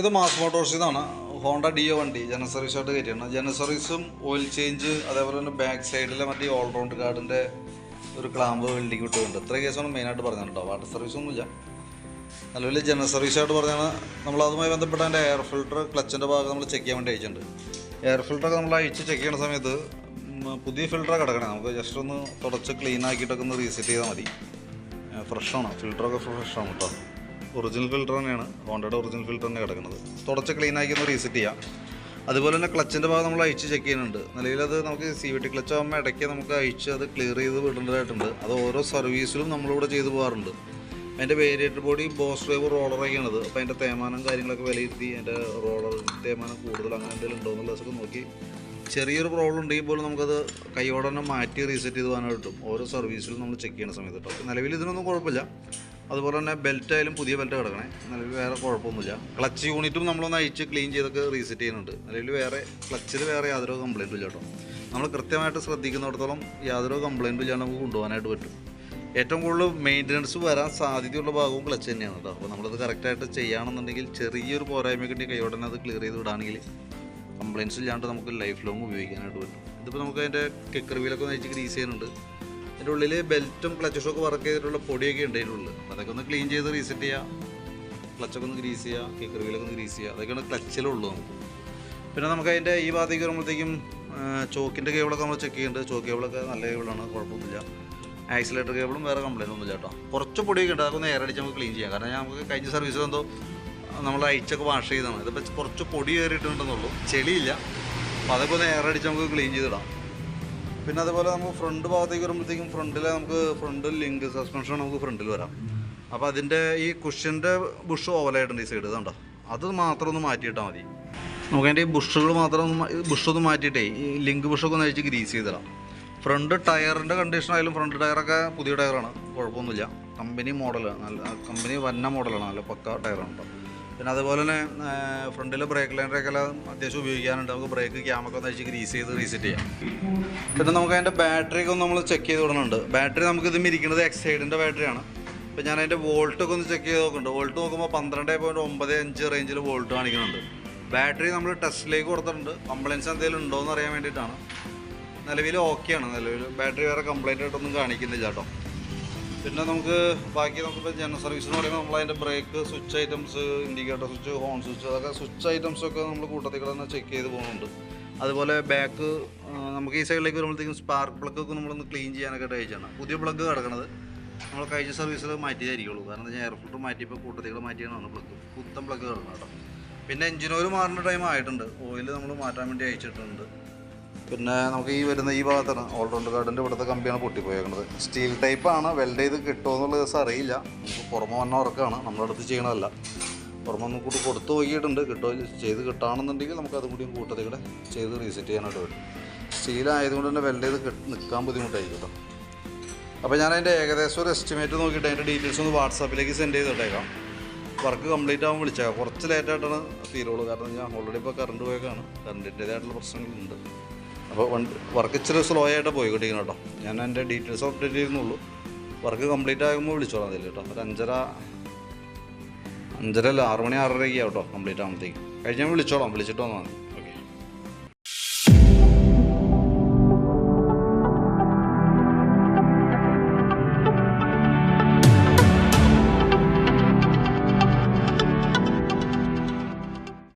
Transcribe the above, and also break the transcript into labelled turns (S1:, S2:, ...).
S1: ഇത് മാസ് മോട്ടോഴ്സിൽ നിന്നാണ് Honda Dio വണ്ടി ജനസറീസായിട്ട് കയറ്റിയാണ് ജനസറീസും ഓയിൽ ചേഞ്ച് അതേപോലെ തന്നെ ബാക്ക് സൈഡിലെ മറ്റേ ഓൾറൗണ്ട് കാർഡിന്റെ ഒരു ക്ലാമ്പ് വെൽഡിങ് വിട്ടുന്നുണ്ട് ഇത്ര കേസാണ് മെയിനായിട്ട് പറഞ്ഞിട്ടുണ്ടോ? വാട്ടർ സർവീസ് ഒന്നുമില്ല. നിലവിൽ ആയിട്ട് പറഞ്ഞാൽ നമ്മൾ അതുമായി ബന്ധപ്പെട്ട എന്റെ എയർ ഫിൽട്ടർ ക്ലച്ചിന്റെ ഭാഗം നമ്മൾ ചെക്ക് ചെയ്യാൻ വേണ്ടി അയച്ചിട്ടുണ്ട്. എയർ ഫിൽട്ടറൊക്കെ നമ്മൾ അയച്ച് ചെക്ക് ചെയ്യുന്ന സമയത്ത് പുതിയ ഫിൽട്ടർ കിടക്കണേ. നമുക്ക് ജസ്റ്റ് ഒന്ന് തുടച്ച് ക്ലീൻ ആക്കിയിട്ടൊക്കെ ഒന്ന് റീസെറ്റ് ചെയ്താൽ മതി. ഫ്രഷാണ് ഫിൽട്ടറൊക്കെ ഫ്രഷാണ് കേട്ടോ ഒറിജിനൽ ഫിൽറ്റർ തന്നെയാണ്. ഹോണ്ടയുടെ ഒറിജിനൽ ഫിൽറ്റർ തന്നെ കിടക്കുന്നത്. തുടച്ച് ക്ലീൻ ആക്കി ഒന്ന് റീസെറ്റ് ചെയ്യാം. അതുപോലെ തന്നെ ക്ലച്ചിന്റെ ഭാഗം നമ്മൾ അഴിച്ച് ചെക്ക് ചെയ്യുന്നുണ്ട്. നിലവിൽ അത് നമുക്ക് സി വി ടി ക്ലച്ച് ആകുമ്പോൾ ഇടയ്ക്ക് നമുക്ക് അഴിച്ച് അത് ക്ലിയർ ചെയ്ത് വിടേണ്ടതായിട്ടുണ്ട്. അത് ഓരോ സർവീസിലും നമ്മളിവിടെ ചെയ്തു പോകാറുണ്ട്. അതിന്റെ വേരിയേറ്റർ ബോഡി ബോസ് ഡ്രൈവർ റോളറൊക്കെയാണത് അപ്പോൾ അതിന്റെ തേമാനം കാര്യങ്ങളൊക്കെ വിലയിരുത്തി അതിന്റെ റോളർ തേമാനം കൂടുതൽ അങ്ങനെ എന്തെങ്കിലും ഉണ്ടോ എന്നുള്ളതൊക്കെ നോക്കി. ചെറിയൊരു പ്രോബ്ലം ഉണ്ടെങ്കിൽ പോലും നമുക്കത് കൈയോടെ തന്നെ മാറ്റി റീസെറ്റ് ചെയ്ത് പോകാനായിട്ട് ഓരോ സർവീസിലും നമ്മൾ ചെക്ക് ചെയ്യുന്ന സമയത്ത് കേട്ടോ. നിലവിൽ ഇതിനൊന്നും കുഴപ്പമില്ല. അതുപോലെ തന്നെ ബെൽറ്റ് ആയാലും പുതിയ ബെൽറ്റ് കിടക്കണേ. നിലവിൽ വേറെ കുഴപ്പമൊന്നുമില്ല. ക്ലച്ച് യൂണിറ്റും നമ്മളൊന്ന് അഴിച്ച് ക്ലീൻ ചെയ്തൊക്കെ റീസെറ്റ് ചെയ്യുന്നുണ്ട്. നിലവിൽ വേറെ ക്ലച്ചിൽ വേറെ യാതൊരു കംപ്ലൈന്റും ഇല്ല കേട്ടോ. നമ്മൾ കൃത്യമായിട്ട് ശ്രദ്ധിക്കുന്നിടത്തോളം യാതൊരു കംപ്ലൈന്റും ഇല്ലാണ്ട് നമുക്ക് കൊണ്ടുപോകാനായിട്ട് പറ്റും. ഏറ്റവും കൂടുതൽ മെയിന്റനൻസ് വരാൻ സാധ്യതയുള്ള ഭാഗവും ക്ലച്ച് തന്നെയാണ് കേട്ടോ. അപ്പോൾ നമ്മളത് കറക്റ്റായിട്ട് ചെയ്യുകയാണെന്നുണ്ടെങ്കിൽ ചെറിയൊരു പോരായ്മ കിട്ടി കൈയോടെ അത് ക്ലിയർ ചെയ്ത് വിടുകയാണെങ്കിൽ കംപ്ലയിൻസ് ഇല്ലാണ്ട് നമുക്ക് ലൈഫ് ലോങ് ഉപയോഗിക്കാനായിട്ട് പറ്റും. ഇതിപ്പോൾ നമുക്ക് അതിന്റെ കിക്കർ വീലൊക്കെ ഒന്ന് അയച്ച് ഗ്രീസ് ചെയ്യുന്നുണ്ട്. അതിന്റെ ഉള്ളിൽ ബെൽറ്റും ക്ലച്ച് ഷോക്ക് വർക്ക് ചെയ്തിട്ടുള്ള പൊടിയൊക്കെ ഉണ്ട് അതിന്റെ ഉള്ളിൽ അതൊക്കെ ഒന്ന് ക്ലീൻ ചെയ്ത് റീസെറ്റ് ചെയ്യുക ക്ലച്ചൊക്കെ ഒന്ന് ഗ്രീസ് ചെയ്യുക കിക്കർ വീലൊക്കെ ഒന്ന് ഗ്രീസ് ചെയ്യുക അതൊക്കെയാണ് ക്ലച്ചിലുള്ളൂ നമുക്ക്. പിന്നെ നമുക്ക് അതിന്റെ ഈ ഭാഗത്തേക്ക് വരുമ്പോഴത്തേക്കും ചോക്കിന്റെ കേബിളൊക്കെ നമ്മൾ ചെക്ക് ചെയ്യുന്നുണ്ട് ചോക്ക് കേബിളൊക്കെ നല്ല കേബിളാണ് കുഴപ്പമൊന്നുമില്ല. ആക്സിലേറ്റർ കേബിളും വേറെ കംപ്ലൈന്റ് ഒന്നുമില്ല കേട്ടോ. കുറച്ച് പൊടിയൊക്കെ ഉണ്ട് അതൊക്കെ ഒന്ന് എയർ അടിച്ച് നമുക്ക് ക്ലീൻ ചെയ്യാം. കാരണം നമുക്ക് കഴിഞ്ഞ സർവീസ് എന്തോ നമ്മൾ അയച്ചൊക്കെ വാഷ് ചെയ്തതാണ്. ഇതിപ്പോൾ കുറച്ച് പൊടി കയറിയിട്ടുണ്ടെന്നുള്ളൂ. ചെളിയില്ല. അപ്പോൾ അതൊക്കെ ഒന്ന് എയർ അടിച്ച് നമുക്ക് ക്ലീൻ ചെയ്തിടാം. പിന്നെ അതുപോലെ നമുക്ക് ഫ്രണ്ട് ഭാഗത്തേക്ക് വരുമ്പോഴത്തേക്കും ഫ്രണ്ടിൽ നമുക്ക് ഫ്രണ്ട് ലിങ്ക് സസ്പെൻഷൻ നമുക്ക് ഫ്രണ്ടിൽ വരാം. അപ്പോൾ അതിന്റെ ഈ കുഷ്യന്റെ ബുഷ് ഓവലായിട്ടുണ്ട് ഈ സൈഡ് ഇതുണ്ടോ അത് മാത്രം ഒന്ന് മാറ്റിയിട്ടാൽ മതി. നമുക്ക് അതിന്റെ ഈ ബുഷുകൾ മാത്രം ഒന്ന് ബുഷൊന്ന് മാറ്റിയിട്ടേ ഈ ലിങ്ക് ബുഷൊക്കെ ഒന്ന് അഴിച്ച് ഗ്രീസ് ചെയ്തിടാം ഫ്രണ്ട് ടയറിന്റെ കണ്ടീഷൻ ആയാലും ഫ്രണ്ട് ടയറൊക്കെ പുതിയ ടയറാണ് കുഴപ്പമൊന്നുമില്ല. കമ്പനി മോഡലാണ് നല്ല കമ്പനി വന്ന മോഡലാണ് നല്ല പക്ക ടയറാണ് കേട്ടോ പിന്നെ അതുപോലെ തന്നെ ഫ്രണ്ടിൽ ബ്രേക്ക് ലൈനറൊക്കെ എല്ലാം അത്യാവശ്യം ഉപയോഗിക്കാനുണ്ട്. നമുക്ക് ബ്രേക്ക് ക്യാമൊക്കെ ഒന്ന് അഴിച്ച് ഗ്രീസ് ചെയ്ത് റീസെറ്റ് ചെയ്യാം. പിന്നെ നമുക്ക് അതിന്റെ ബാറ്ററി ഒക്കെ നമ്മൾ ചെക്ക് ചെയ്ത് വിടണുണ്ട്. ബാറ്ററി നമുക്ക് ഇത് ഇരിക്കുന്നത് എക്സൈഡിന്റെ ബാറ്ററിയാണ് അപ്പോൾ ഞാൻ അതിന്റെ വോൾട്ടൊക്കെ ഒന്ന് ചെക്ക് ചെയ്ത് നോക്കുന്നുണ്ട്. വോൾട്ട് നോക്കുമ്പോൾ പന്ത്രണ്ട് പോയിന്റ് ഒമ്പത് അഞ്ച് റേഞ്ചിൽ വോൾട്ട് കാണിക്കുന്നുണ്ട്. ബാറ്ററി നമ്മൾ ടെസ്റ്റിലേക്ക് കൊടുത്തിട്ടുണ്ട്. കംപ്ലയിൻസ് എന്തെങ്കിലും ഉണ്ടോ എന്ന് അറിയാൻ വേണ്ടിയിട്ടാണ്. നിലവിൽ ഓക്കെയാണ് നിലവിൽ ബാറ്ററി വേറെ കംപ്ലൈന്റ് ആയിട്ടൊന്നും കാണിക്കുന്നില്ല കേട്ടോ. പിന്നെ നമുക്ക് ബാക്കി നമുക്കിപ്പോൾ ജനറൽ സർവീസ് എന്ന് പറയുമ്പോൾ നമ്മൾ അതിന്റെ brake switch items indicator switch horn switch അതൊക്കെ സ്വിച്ച് ഐറ്റംസ് ഒക്കെ നമ്മൾ കൂട്ടത്തിൽ കൂടെ തന്നെ ചെക്ക് ചെയ്ത് പോകുന്നുണ്ട്. അതുപോലെ ബാക്ക് നമുക്ക് ഈ സൈഡിലേക്ക് വരുമ്പോഴത്തേക്കും സ്പാർക്ക് പ്ലഗ് ഒക്കെ നമ്മളൊന്ന് ക്ലീൻ ചെയ്യാനൊക്കെ അയച്ചാണ് പുതിയ പ്ലഗ് കിടക്കണത് നമ്മൾ കഴിഞ്ഞ സർവീസിൽ മാറ്റിയതായിരിക്കുള്ളൂ. കാരണം എന്താ എയർ ഫിൽറ്റർ മാറ്റിയപ്പോൾ കൂട്ടത്തിൽ മാറ്റിയാണ് പ്ലഗ് പുത്തൻ പ്ലഗ് കിടക്കണം കേട്ടോ. പിന്നെ എഞ്ചിൻ ഓയിൽ മാറുന്ന ടൈം ആയിട്ടുണ്ട്. ഓയിൽ നമ്മൾ മാറ്റാൻ വേണ്ടി അയച്ചിട്ടുണ്ട്. പിന്നെ നമുക്ക് ഈ വരുന്ന ഈ ഭാഗത്താണ്. ഓൾറൗണ്ട് കാർഡിന്റെ ഇവിടുത്തെ കമ്പിയാണ് പൊട്ടിപ്പോയേക്കുന്നത് സ്റ്റീൽ ടൈപ്പാണ് വെൽഡ് ചെയ്ത് കിട്ടുമോ എന്നുള്ള ദിവസം അറിയില്ല. നമുക്ക് പുറമെ വന്ന ഉറക്കാണ്. നമ്മുടെ അടുത്ത് ചെയ്യണതല്ല. പുറമെ ഒന്നും കൂടി കൊടുത്തു നോക്കിയിട്ടുണ്ട്. കിട്ടുമോ ചെയ്ത് കിട്ടുകയാണെന്നുണ്ടെങ്കിൽ നമുക്ക് അതും കൂടി കൂട്ടത്തിൽ കൂടെ ചെയ്ത് റീസെറ്റ് ചെയ്യാനായിട്ട് സ്റ്റീൽ ആയതുകൊണ്ട് തന്നെ വെൽഡ് ചെയ്ത് കിട്ട് നിൽക്കാൻ ബുദ്ധിമുട്ടായിരിക്കും കേട്ടോ. അപ്പോൾ ഞാൻ അതിന്റെ ഏകദേശം ഒരു എസ്റ്റിമേറ്റ് നോക്കിയിട്ട് അതിന്റെ ഡീറ്റെയിൽസ് ഒന്ന് വാട്സാപ്പിലേക്ക് സെൻഡ് ചെയ്തിട്ടേക്കാം വർക്ക് കംപ്ലീറ്റ് ആകുമ്പോൾ വിളിച്ചേക്കാം. കുറച്ച് ലേറ്റായിട്ടാണ് തീരുള്ളൂ. കാരണം ഞാൻ ഓൾറെഡി ഇപ്പോൾ കറണ്ട് പോയേക്കാണ്. കറണ്ടിന്റേതായിട്ടുള്ള പ്രശ്നങ്ങളുണ്ട്. അപ്പോൾ വണ്ടി വർക്ക് ഇച്ചിരി സ്ലോ ആയിട്ട് പോയിക്കൊണ്ടിരിക്കണം കേട്ടോ. ഞാൻ എന്റെ ഡീറ്റെയിൽസ് അപ്ഡേറ്റ് ചെയ്യുന്നുള്ളൂ വർക്ക് കംപ്ലീറ്റ് ആകുമ്പോൾ വിളിച്ചോളാം അതിൽ കേട്ടോ. ഒരു അഞ്ചര അഞ്ചര അല്ല ആറ് മണി ആറരയ്ക്ക് കേട്ടോ കംപ്ലീറ്റ് ആകുമ്പോഴത്തേക്ക് കഴിഞ്ഞാൽ വിളിച്ചോളാം വിളിച്ചിട്ട് വന്നാൽ മതി.